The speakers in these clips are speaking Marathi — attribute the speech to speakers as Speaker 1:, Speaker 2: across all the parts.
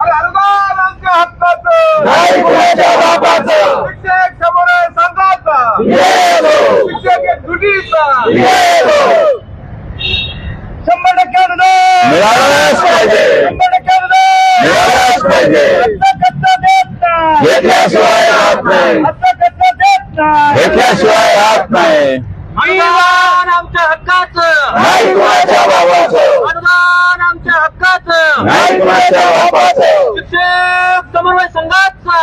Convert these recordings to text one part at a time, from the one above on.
Speaker 1: अनुदान आमच्या हक्काचं
Speaker 2: नाही कुणाच्या बापाचं.
Speaker 1: शिक्षक समोर संघाचा. शिक्षक एक दुटीचा शंभर टक्के अनुदान.
Speaker 2: मिळालंच पाहिजे.
Speaker 1: शंभर टक्के अनुदान.
Speaker 2: मिळालंच पाहिजे.
Speaker 1: आत्ता कच्चा देत नाही.
Speaker 2: घेतल्याशिवाय राहत नाही.
Speaker 1: आत्ता कच्चा देत नाही.
Speaker 2: घेतल्याशिवाय राहत नाही.
Speaker 3: अनुदान आमच्या हक्काचं.
Speaker 2: नाही कुणाच्या बाबाचं.
Speaker 3: अनुदान आमच्या हक्काचं.
Speaker 2: नाही कुणाच्या बापाचं
Speaker 3: शिक्षक समन्वय संघाचा.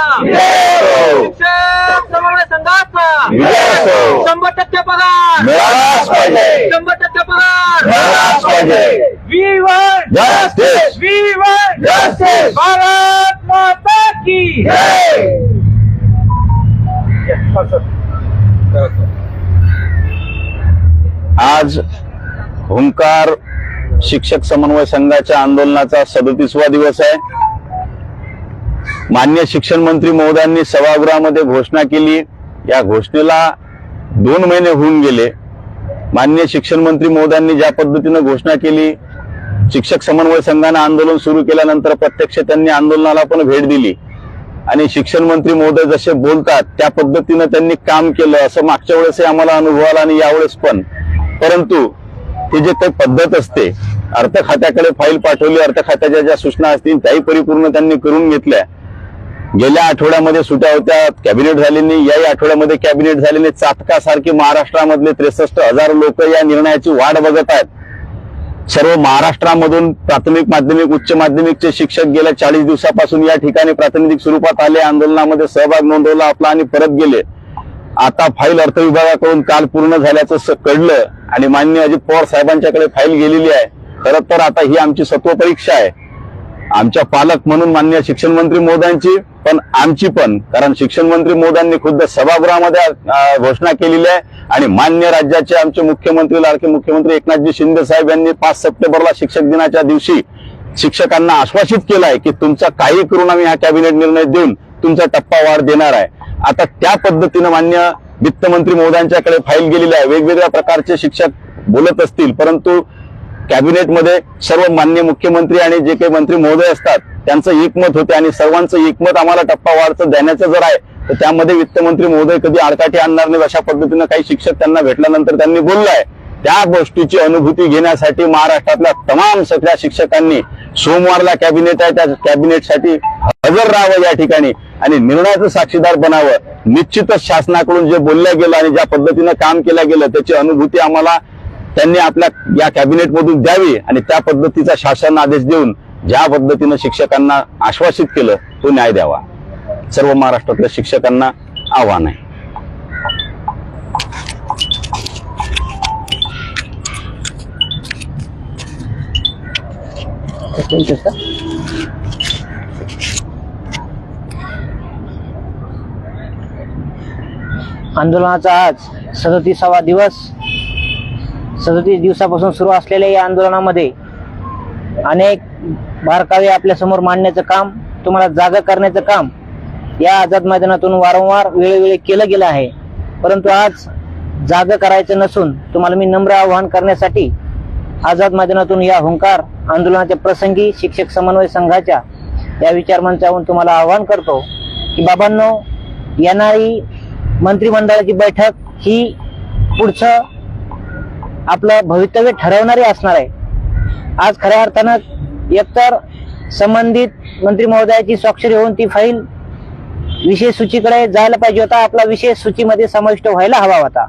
Speaker 3: शिक्षक समन्वय संघाचा.
Speaker 2: विजय
Speaker 3: शंभर टक्के पगार.
Speaker 2: मिळालाच पाहिजे.
Speaker 3: शंभर टक्के पगार.
Speaker 2: मिळालाच पाहिजे.
Speaker 1: We want
Speaker 2: justice
Speaker 1: we want
Speaker 2: justice
Speaker 1: Bharat Mata की.
Speaker 2: जय आज हुंकार शिक्षक समन्वय संघाच्या आंदोलनाचा सदतीसवा दिवस आहे. मान्य शिक्षण मंत्री महोदयांनी सभागृहामध्ये घोषणा केली. या घोषणेला दोन महिने होऊन गेले. मान्य शिक्षण मंत्री महोदयांनी ज्या पद्धतीनं घोषणा केली शिक्षक समन्वय संघानं आंदोलन सुरू केल्यानंतर प्रत्यक्ष त्यांनी आंदोलनाला पण भेट दिली. आणि शिक्षण मंत्री महोदय जसे बोलतात त्या पद्धतीनं त्यांनी काम केलं असं मागच्या वेळेसही आम्हाला अनुभव आला आणि यावेळेस पण. परंतु ही जे काही पद्धत असते अर्थ खात्याकडे फाईल पाठवली अर्थ खात्याच्या ज्या सूचना असतील त्याही परिपूर्ण त्यांनी करून घेतल्या. गेल्या आठवड्यामध्ये सुट्या होत्या कॅबिनेट झाली नाही याही आठवड्यामध्ये कॅबिनेट झाले नाही चातकासारखी महाराष्ट्रामधले त्रेसष्ट हजार लोक या निर्णयाची वाट बघत आहेत. सर्व महाराष्ट्रामधून प्राथमिक माध्यमिक उच्च माध्यमिकचे शिक्षक गेल्या चाळीस दिवसापासून या ठिकाणी प्रातिनिधिक स्वरूपात आले आंदोलनामध्ये सहभाग नोंदवला आपला आणि परत गेले. आता फाईल अर्थ विभागाकडून काल पूर्ण झाल्याचं कळलं. आणि मान्य अजित पवार साहेबांच्याकडे फाईल गेलेली आहे. खरं तर आता ही आमची सत्व परीक्षा आहे. आमच्या पालक म्हणून मान्य शिक्षण मंत्री मोदांची पण आमची पण कारण शिक्षण मंत्री मोदांनी खुद्द सभागृहामध्ये घोषणा केलेली आहे. आणि मान्य राज्याचे आमचे मुख्यमंत्री लाडके मुख्यमंत्री एकनाथजी शिंदे साहेब यांनी पाच सप्टेंबरला शिक्षक दिनाच्या दिवशी शिक्षकांना आश्वासित केलं आहे की तुमचा काही करून आम्ही हा कॅबिनेट निर्णय देऊन तुमचा टप्पा वाढ देणार आहे. आता त्या पद्धतीनं मान्य वित्तमंत्री महोदयांच्याकडे फाईल गेलेली आहे वेगवेगळ्या प्रकारचे शिक्षक बोलत असतील परंतु कॅबिनेटमध्ये सर्व मान्य मुख्यमंत्री आणि जे काही मंत्री महोदय असतात त्यांचं एकमत होते आणि सर्वांचं एकमत आम्हाला टप्पा वाढचं देण्याचं जर आहे तर त्यामध्ये वित्तमंत्री महोदय कधी आडकाठी आणणार नाही अशा पद्धतीनं काही शिक्षक त्यांना भेटल्यानंतर त्यांनी बोललाय त्या गोष्टीची अनुभूती घेण्यासाठी महाराष्ट्रातल्या तमाम सगळ्या शिक्षकांनी सोमवारला कॅबिनेट आहे त्या कॅबिनेटसाठी हजर राहावं या ठिकाणी आणि निर्णयाचं साक्षीदार बनावं. निश्चितच शासनाकडून जे बोललं गेलं आणि ज्या पद्धतीनं काम केलं गेलं त्याची अनुभूती आम्हाला त्यांनी आपल्या या कॅबिनेट मधून द्यावी आणि त्या पद्धतीचा शासन आदेश देऊन ज्या पद्धतीनं शिक्षकांना आश्वासित केलं तो न्याय द्यावा. सर्व महाराष्ट्रातल्या शिक्षकांना आव्हान आहे.
Speaker 4: आंदोलनाचा आज सदतीसावा दिवस. सदतीस दिवसापासून सुरू असलेल्या या आंदोलनामध्ये अनेक बारकावे आपल्यासमोर मांडण्याचं काम तुम्हाला जागा करण्याचं काम या आझाद मैदानातून वारंवार वेळोवेळी केलं गेलं आहे. परंतु आज जागा करायचं नसून तुम्हाला मी नम्र आवाहन करण्यासाठी आझाद मैदानातून या हुंकार आंदोलनाच्या प्रसंगी शिक्षक समन्वय संघाच्या या विचारमंचावरून तुम्हाला आवाहन करतो की बाबांनो येणारी मंत्रिमंडळाची बैठक ही पुढचं आपलं भवितव्य ठरवणारी असणार आहे. आज खऱ्या अर्थानं एकतर संबंधित मंत्री महोदयाची स्वाक्षरी होऊन ती फाईल विशेष सूचीकडे जायला पाहिजे होता. आपला विशेष सूचीमध्ये समाविष्ट व्हायला हवा होता.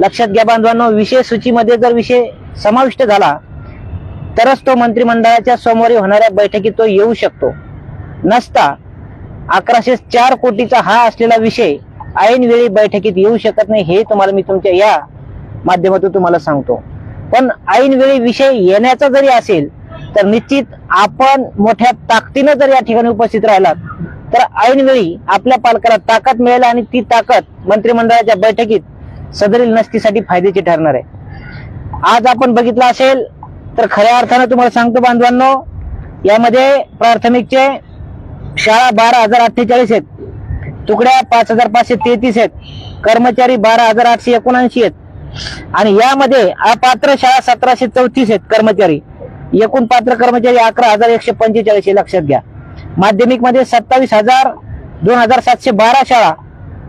Speaker 4: लक्षात घ्या बांधवांनो विशेष सूचीमध्ये जर विषय समाविष्ट झाला तरच तो मंत्रिमंडळाच्या सोमवारी होणाऱ्या बैठकीत तो येऊ शकतो. नसता अकराशे चार कोटीचा हा असलेला विषय ऐन वेळी बैठकीत येऊ शकत नाही हे तुम्हाला मी तुमच्या या माध्यमातून तुम्हाला सांगतो. पण ऐन वेळी विषय येण्याचा जरी असेल तर निश्चित आपण मोठ्या ताकदीनं जर या ठिकाणी उपस्थित राहिलात तर ऐनवेळी आपल्या पालकाला ताकद मिळेल आणि ती ताकद मंत्रिमंडळाच्या बैठकीत सदरील नसतीसाठी फायद्याची ठरणार आहे. आज आपण बघितलं असेल तर खऱ्या अर्थानं तुम्हाला सांगतो बांधवांनो यामध्ये प्राथमिकचे शाळा बारा हजार अठ्ठेचाळीस आहेत. तुकड्या पाच हजार पाचशे तेहतीस आहेत. कर्मचारी बारा हजार आठशे एकोणऐंशी आहेत. आणि यामध्ये अपात्र शाळा सतराशे चौतीस आहेत कर्मचारी. एकूण पात्र कर्मचारी अकरा हजार एकशे पंचेचाळीस हे लक्षात घ्या. माध्यमिकमध्ये सत्तावीस हजार दोन हजार सातशे बारा शाळा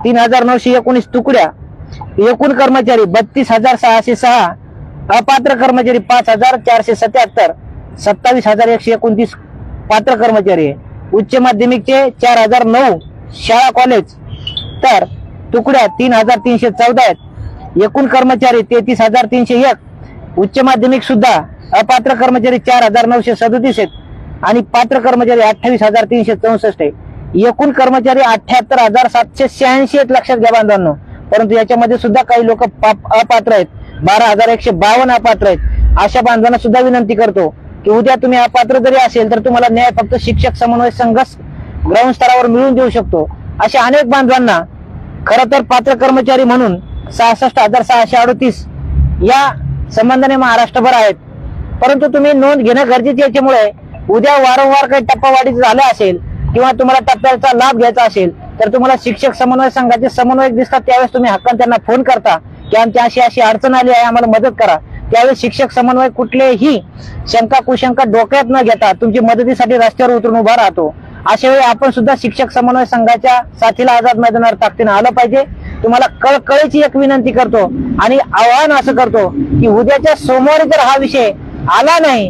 Speaker 4: तीन हजार नऊशे एकोणीस तुकड्या. एकूण कर्मचारी बत्तीस हजार सहाशे सहा अपात्र कर्मचारी पाच हजार चारशे सत्याहत्तर सत्तावीस हजार एकशे एकोणतीस पात्र कर्मचारी आहे. उच्च माध्यमिकचे चार हजार नऊ शाळा कॉलेज तर तुकड्या तीन हजार तीनशे चौदा आहेत. एकूण कर्मचारी तेहतीस हजार तीनशे एक. उच्च माध्यमिक सुद्धा अपात्र कर्मचारी चार हजार नऊशे सदोतीस आहेत. आणि पात्र कर्मचारी अठ्ठावीस हजार तीनशे चौसष्ट आहे. एकूण कर्मचारी अठ्याहत्तर हजार सातशे शहाऐंशी आहेत लक्षात घ्या बांधवांनो. परंतु याच्यामध्ये सुद्धा काही लोक अपात्र आहेत. बारा हजार एकशे बावन्न अपात्र आहेत. अशा बांधवांना सुद्धा विनंती करतो की उद्या तुम्ही अपात्र जरी असेल तर तुम्हाला न्याय फक्त शिक्षक समन्वय संघ ग्राउंड स्तरावर मिळवून देऊ शकतो. अशा अनेक बांधवांना खर तर पात्र कर्मचारी म्हणून सहासष्ट हजार सहाशे अडतीस या संबंधाने महाराष्ट्रभर आहेत. परंतु तुम्ही नोंद घेणं गरजेचे याच्यामुळे उद्या वारंवार काही टप्पावाढी झालं असेल किंवा तुम्हाला टप्प्याचा लाभ घ्यायचा असेल तर तुम्हाला शिक्षक समन्वय संघाचे समन्वयक दिसतात त्यावेळेस तुम्ही हक्कान त्यांना फोन करता की आमची अशी अशी अडचण आली आहे आम्हाला मदत करा. त्यावेळेस शिक्षक समन्वय कुठलेही शंका कुशंका डोक्यात न घेता तुमची मदतीसाठी रस्त्यावर उतरून उभा राहतो. अशा वेळी आपण सुद्धा शिक्षक समन्वय संघाच्या साथीला आझाद मैदानावर ताकदीनं आलं पाहिजे. तुम्हाला कळकळीची एक विनंती करतो आणि आव्हान असं करतो की उद्याच्या सोमवारी जर हा विषय आला नाही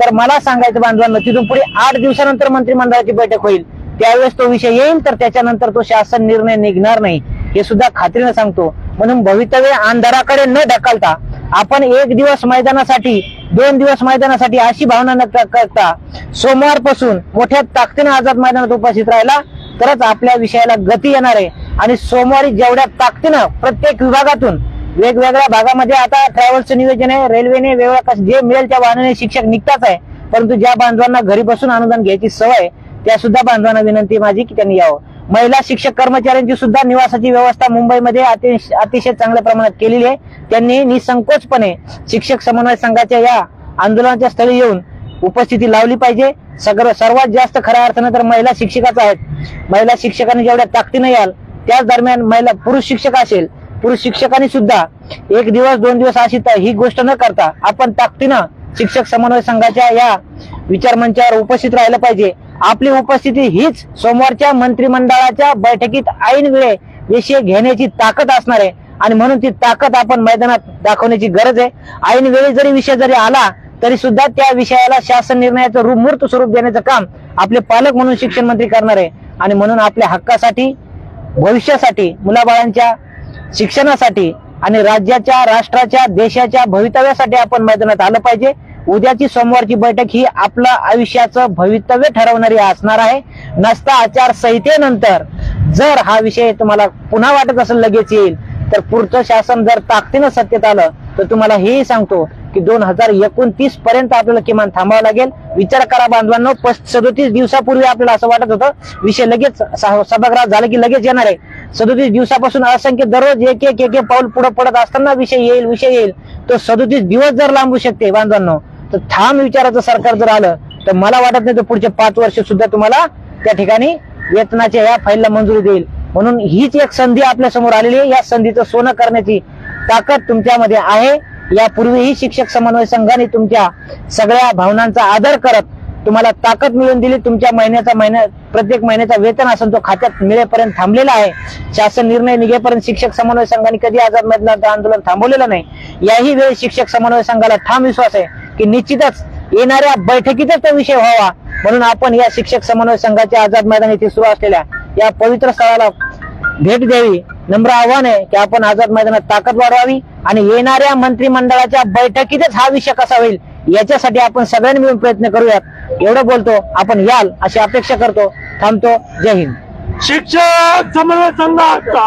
Speaker 4: तर मला सांगायचं बांधवांना तिथून पुढे आठ दिवसानंतर मंत्रिमंडळाची बैठक होईल. त्यावेळेस तो विषय येईल तर त्याच्यानंतर तो शासन निर्णय निघणार नाही. हे सुद्धा खात्रीनं सांगतो. म्हणून भवितव्य अंधाराकडे न ढकलता आपण एक दिवस मैदानासाठी दोन दिवस मैदानासाठी अशी भावना न करता सोमवारपासून मोठ्या ताकदीनं आझाद मैदानात उपस्थित राहिला. तरच आपल्या विषयाला गती येणार आहे. आणि सोमवारी जेवढ्या ताकदीनं प्रत्येक विभागातून वेगवेगळ्या भागामध्ये आता ट्रॅव्हल्सचं नियोजन आहे. रेल्वेने वेगवेगळ्या जे मिळेल त्या वाहनाने शिक्षक निघताच आहे. परंतु ज्या बांधवांना घरी बसून अनुदान घ्यायची सवय त्या सुद्धा बांधवांना विनंती माझी की त्यांनी यावं. महिला शिक्षक कर्मचाऱ्यांची सुद्धा निवासाची व्यवस्था मुंबईमध्ये अति- अतिशय चांगल्या प्रमाणात केलेली आहे. त्यांनी निसंकोचपणे शिक्षक समन्वय संघाच्या या आंदोलनाच्या स्थळी येऊन उपस्थिती लावली पाहिजे. सगळं सर्वात जास्त खऱ्या अर्थानं तर महिला शिक्षकाच आहेत. महिला शिक्षकांनी जेवढ्या ताकदीने याल त्याच दरम्यान महिला पुरुष शिक्षक असेल पुरुष शिक्षकांनी सुद्धा एक दिवस दोन दिवस अशी ही गोष्ट न करता आपण ताकदीनं शिक्षक समन्वय संघाच्या या विचार मंचावर उपस्थित राहिलं पाहिजे. आपली उपस्थिती हीच सोमवारच्या मंत्रिमंडळाच्या बैठकीत ऐन वेळे विषय घेण्याची ताकद असणार आहे. आणि म्हणून ती ताकद आपण मैदानात दाखवण्याची गरज आहे. ऐन वेळी जरी विषय जरी आला तरी सुद्धा त्या विषयाला शासन निर्णयाचं रूप मूर्त स्वरूप देण्याचं काम आपले पालक म्हणून शिक्षण मंत्री करणार आहे. आणि म्हणून आपल्या हक्कासाठी भविष्यासाठी मुलाबाळांच्या शिक्षणासाठी आणि राज्याच्या राष्ट्राच्या देशाच्या भवितव्यासाठी आपण मैदानात आलं पाहिजे. उद्याची सोमवारची बैठक ही आपलं आयुष्याचं भवितव्य ठरवणारी असणार आहे. नसता आचारसंहितेनंतर जर हा विषय तुम्हाला पुन्हा वाटत असेल लगेच येईल तर पुढचं शासन जर ताकदीनं सत्तेत आलं तर तुम्हाला हेही सांगतो की दोन हजार एकोणतीस पर्यंत आपल्याला किमान थांबावं लागेल. विचार करा बांधवांनो सदोतीस दिवसापूर्वी आपल्याला असं वाटत होतं विषय लगेच स- सभागृहात झालं की लगेच येणार आहे. सदोतीस दिवसापासून असंख्य दररोज एक एक एक एक पाऊल पुढे पडत असताना विषय येईल विषय येईल. तो सदोतीस दिवस जर लांबू शकते बांधवांनो तर ठाम विचाराचं सरकार जर आलं तर मला वाटत नाही तर पुढचे पाच वर्ष सुद्धा तुम्हाला त्या ठिकाणी वेतनाच्या या फाईलला मंजुरी देईल. म्हणून हीच एक संधी आपल्यासमोर आलेली आहे. या संधीचं सोनं करण्याची ताकद तुमच्यामध्ये आहे. यापूर्वीही शिक्षक समन्वय संघाने तुमच्या सगळ्या भावनांचा आदर करत तुम्हाला ताकद मिळवून दिली. तुमच्या महिन्याचा महिन्या प्रत्येक महिन्याचा वेतन असेल तो खात्यात मिळेपर्यंत थांबलेला आहे. शासन निर्णय निघेपर्यंत शिक्षक समन्वय संघाने कधी आझाद मैदानाचं आंदोलन थांबवलेलं नाही. याही वेळी शिक्षक समन्वय संघाला ठाम विश्वास आहे. की निश्चितच येणाऱ्या बैठकीतच तो विषय व्हावा. म्हणून आपण या शिक्षक समन्वय संघाच्या आझाद मैदान येथे सुरू असलेल्या या पवित्र स्थळाला भेट द्यावी. नम्र आव्हान आहे की आपण आझाद मैदानात ताकद वाढवावी आणि येणाऱ्या मंत्रिमंडळाच्या बैठकीतच हा विषय कसा होईल याच्यासाठी आपण सगळ्यांनी मिळून प्रयत्न करूयात. एवढं बोलतो. आपण याल अशी अपेक्षा करतो. थांबतो. जय हिंद.
Speaker 1: शिक्षक समन्वय संघाचा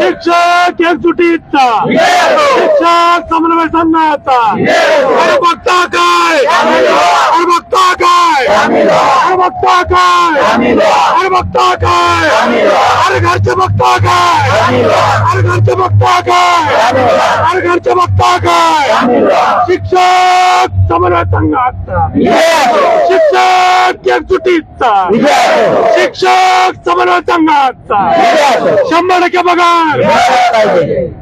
Speaker 1: शिक्षक एकजुटीचा शिक्षक समन्वय संघाचा अरे बघता काय? अरे बघता काय? अरे बघता काय? अरे बघता काय? अरे घरचे बघता काय? अरे घरचे बघता काय? अरे घरचे बघता काय? शिक्षक समन्वय संघाचा. शिक्षक एकजुटीचा. शिक्षक समन्वय शंभर टक्के बघा.